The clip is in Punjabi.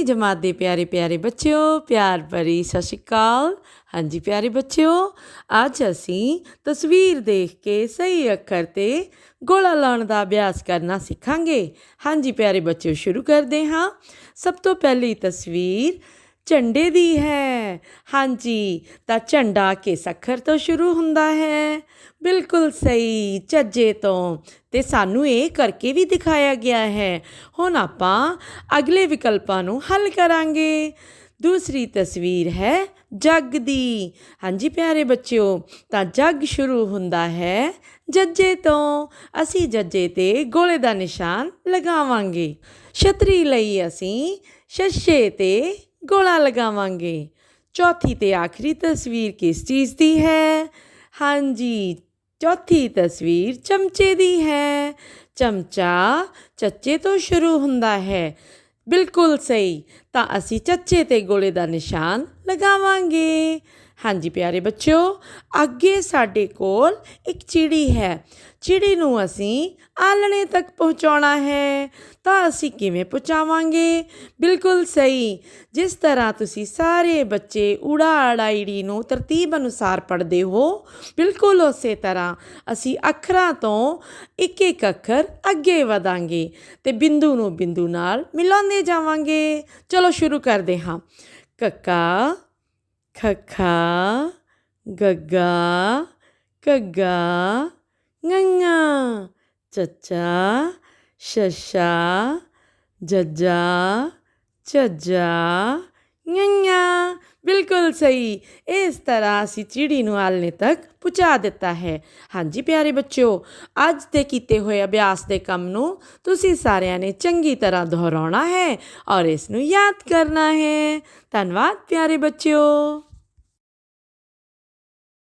8ਵੀਂ ਜਮਾਤ ਦੇ ਪਿਆਰੇ ਪਿਆਰੇ ਬੱਚਿਓ, ਪਿਆਰ ਭਰੀ ਸਤਿ ਸ਼੍ਰੀ ਅਕਾਲ। ਹਾਂਜੀ, ਪਿਆਰੇ ਬੱਚਿਓ, ਅੱਜ ਅਸੀਂ ਤਸਵੀਰ ਦੇਖ ਕੇ ਸਹੀ ਅੱਖਰ ਤੇ ਗੋਲਾ ਲਾਉਣ ਦਾ ਅਭਿਆਸ ਕਰਨਾ ਸਿੱਖਾਂਗੇ। ਹਾਂਜੀ, ਪਿਆਰੇ ਬੱਚਿਓ, ਸ਼ੁਰੂ ਕਰਦੇ ਹਾਂ। ਸਭ ਤੋਂ ਪਹਿਲੀ ਤਸਵੀਰ ਝੰਡੇ ਦੀ ਹੈ। ਹਾਂਜੀ, ਤਾਂ ਝੰਡਾ ਕਿਸ ਅੱਖਰ ਤੋਂ ਸ਼ੁਰੂ ਹੁੰਦਾ ਹੈ। ਬਿਲਕੁਲ ਸਹੀ, ਝੱਜੇ ਤੋਂ। ਤੇ ਸਾਨੂੰ ਇਹ ਕਰਕੇ ਵੀ ਦਿਖਾਇਆ ਗਿਆ ਹੈ। ਹੁਣ ਆਪਾਂ ਅਗਲੇ ਵਿਕਲਪਾਂ ਨੂੰ ਹੱਲ ਕਰਾਂਗੇ। ਦੂਸਰੀ ਤਸਵੀਰ ਹੈ ਜੱਗ ਦੀ। ਹਾਂਜੀ ਪਿਆਰੇ ਬੱਚਿਓ, ਤਾਂ ਜੱਗ ਸ਼ੁਰੂ ਹੁੰਦਾ ਹੈ ਜੱਜੇ ਤੋਂ। ਅਸੀਂ ਜੱਜੇ ਤੇ ਗੋਲੇ ਦਾ ਨਿਸ਼ਾਨ ਲਗਾਵਾਂਗੇ। ਛਤਰੀ ਲਈ ਅਸੀਂ ਸ਼ਸ਼ੇ ਤੇ ਗੋਲਾ ਲਗਾਵਾਂਗੇ। ਚੌਥੀ ਤੇ ਆਖਰੀ ਤਸਵੀਰ ਕਿਸ ਚੀਜ਼ ਦੀ ਹੈ? ਹਾਂਜੀ, ਚੌਥੀ ਤਸਵੀਰ ਚਮਚੇ ਦੀ ਹੈ। ਚਮਚਾ ਚੱਚੇ ਤੋਂ ਸ਼ੁਰੂ ਹੁੰਦਾ ਹੈ। ਬਿਲਕੁਲ ਸਹੀ, ਤਾਂ ਅਸੀਂ ਚੱਚੇ ਤੇ ਗੋਲੇ ਦਾ ਨਿਸ਼ਾਨ ਲਗਾਵਾਂਗੇ। ਹਾਂਜੀ ਪਿਆਰੇ ਬੱਚਿਓ, ਅੱਗੇ ਸਾਡੇ ਕੋਲ ਇੱਕ ਚਿੜੀ ਹੈ। ਚਿੜੀ ਨੂੰ ਅਸੀਂ ਆਲਣੇ ਤੱਕ ਪਹੁੰਚਾਉਣਾ ਹੈ। ਤਾਂ ਅਸੀਂ ਕਿਵੇਂ ਪਹੁੰਚਾਵਾਂਗੇ? ਬਿਲਕੁਲ ਸਹੀ। ਜਿਸ ਤਰ੍ਹਾਂ ਤੁਸੀਂ ਸਾਰੇ ਬੱਚੇ ਉੜਾ ਅੜਾਈੜੀ ਨੂੰ ਤਰਤੀਬ ਅਨੁਸਾਰ ਪੜ੍ਹਦੇ ਹੋ, ਬਿਲਕੁਲ ਉਸੇ ਤਰ੍ਹਾਂ ਅਸੀਂ ਅੱਖਰਾਂ ਤੋਂ ਇੱਕ ਇੱਕ ਅੱਖਰ ਅੱਗੇ ਵਧਾਂਗੇ ਤੇ ਬਿੰਦੂ ਨੂੰ ਬਿੰਦੂ ਨਾਲ ਮਿਲਾਉਂਦੇ ਜਾਵਾਂਗੇ। ਚਲੋ ਸ਼ੁਰੂ ਕਰਦੇ ਹਾਂ। ਕੱਕਾ kaka, gaga, gaga, nganga, chacha, shasha, jaja, jaja, nganga. ਬਿਲਕੁਲ ਸਹੀ। ਇਸ ਤਰ੍ਹਾਂ ਅਸੀਂ ਚਿੜੀ ਨੂੰ ਆਲਣੇ ਤੱਕ ਪਹੁੰਚਾ ਦਿੱਤਾ ਹੈ। ਹਾਂਜੀ ਪਿਆਰੇ ਬੱਚਿਓ, ਅੱਜ ਦੇ ਕੀਤੇ ਹੋਏ ਅਭਿਆਸ ਦੇ ਕੰਮ ਨੂੰ ਤੁਸੀਂ ਸਾਰਿਆਂ ਨੇ ਚੰਗੀ ਤਰ੍ਹਾਂ ਦੁਹਰਾਉਣਾ ਹੈ ਔਰ ਇਸ ਨੂੰ ਯਾਦ ਕਰਨਾ ਹੈ। ਧੰਨਵਾਦ ਪਿਆਰੇ ਬੱਚਿਓ।